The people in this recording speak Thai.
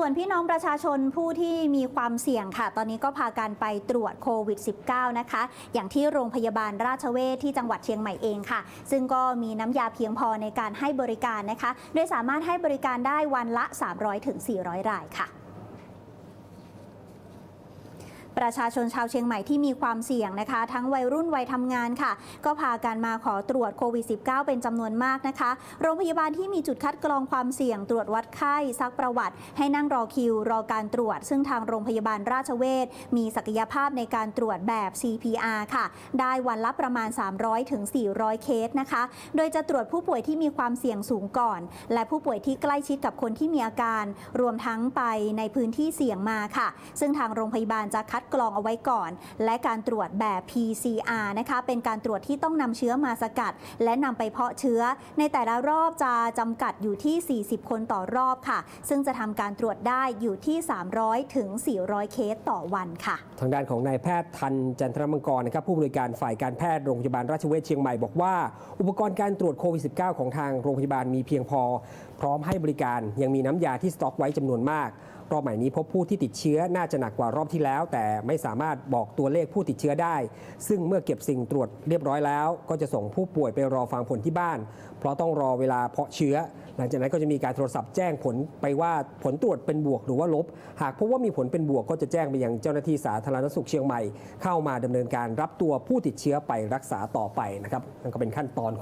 ส่วนพี่น้องประชาชนผู้ที่มีความเสี่ยงค่ะ ตอนนี้ก็พากันไปตรวจโควิด -19 นะคะ อย่างที่โรงพยาบาลราชเวชที่จังหวัดเชียงใหม่เองค่ะ ซึ่งก็มีน้ำยาเพียงพอในการให้บริการนะคะ โดยสามารถให้บริการได้วันละ 300-400 รายค่ะ ประชาชนชาวเชียงใหม่ที่มีความเสี่ยงนะคะ ทั้งวัยรุ่นวัยทำงานค่ะ ก็พากันมาขอตรวจโควิด -19 เป็นจำนวนมากนะคะ โรงพยาบาลที่มีจุดคัดกรองความเสี่ยง ตรวจวัดไข้ซักประวัติ ให้นั่งรอคิว รอการตรวจ ซึ่งทางโรงพยาบาลราชเวชมีศักยภาพในการตรวจแบบ CPR ค่ะ ได้วันละประมาณ 300ถึง400 เคสนะคะ โดยจะตรวจผู้ป่วยที่มีความเสี่ยงสูงก่อน และผู้ป่วยที่ใกล้ชิดกับคนที่มีอาการ รวมทั้งไปในพื้นที่เสี่ยงมาค่ะ ซึ่งทางโรงพยาบาลจะคัดกรองเอาไว้ก่อน และการตรวจแบบ PCR นะคะเป็นการตรวจที่ต้องนำเชื้อมาสกัด และนำไปเพาะเชื้อ ในแต่ละรอบจะจำกัดอยู่ที่ 40 คนต่อรอบค่ะ ซึ่งจะทำการตรวจได้อยู่ที่ 300 ถึง 400 เคสต่อวันค่ะ ทางด้านของนายแพทย์ทันจันทรมังกรนะครับผู้บริการฝ่ายการแพทย์โรงพยาบาลราชเวชเชียงใหม่บอกว่า อุปกรณ์การตรวจโควิด -19 ของทางโรงพยาบาลมีเพียงพอ พร้อมให้บริการยังมีน้ำยาที่สต็อกไว้จำนวนมาก รอบใหม่นี้พบผู้ที่ติดเชื้อน่าจะหนักกว่ารอบที่แล้ว แต่ไม่สามารถบอกตัวเลขผู้ติดเชื้อได้ ซึ่งเมื่อเก็บสิ่งตรวจเรียบร้อยแล้ว ก็จะส่งผู้ป่วยไปรอฟังผลที่บ้าน เพราะต้องรอเวลาเพาะเชื้อ หลังจากนั้นก็จะมีการโทรศัพท์แจ้งผลไปว่าผลตรวจเป็นบวกหรือว่าลบ หากพบว่ามีผลเป็นบวกก็จะแจ้งไปยังเจ้าหน้าที่สาธารณสุขเชียงใหม่ เข้ามาดำเนินการรับตัวผู้ติดเชื้อไปรักษาต่อไปนะครับนั่นก็เป็นขั้นตอน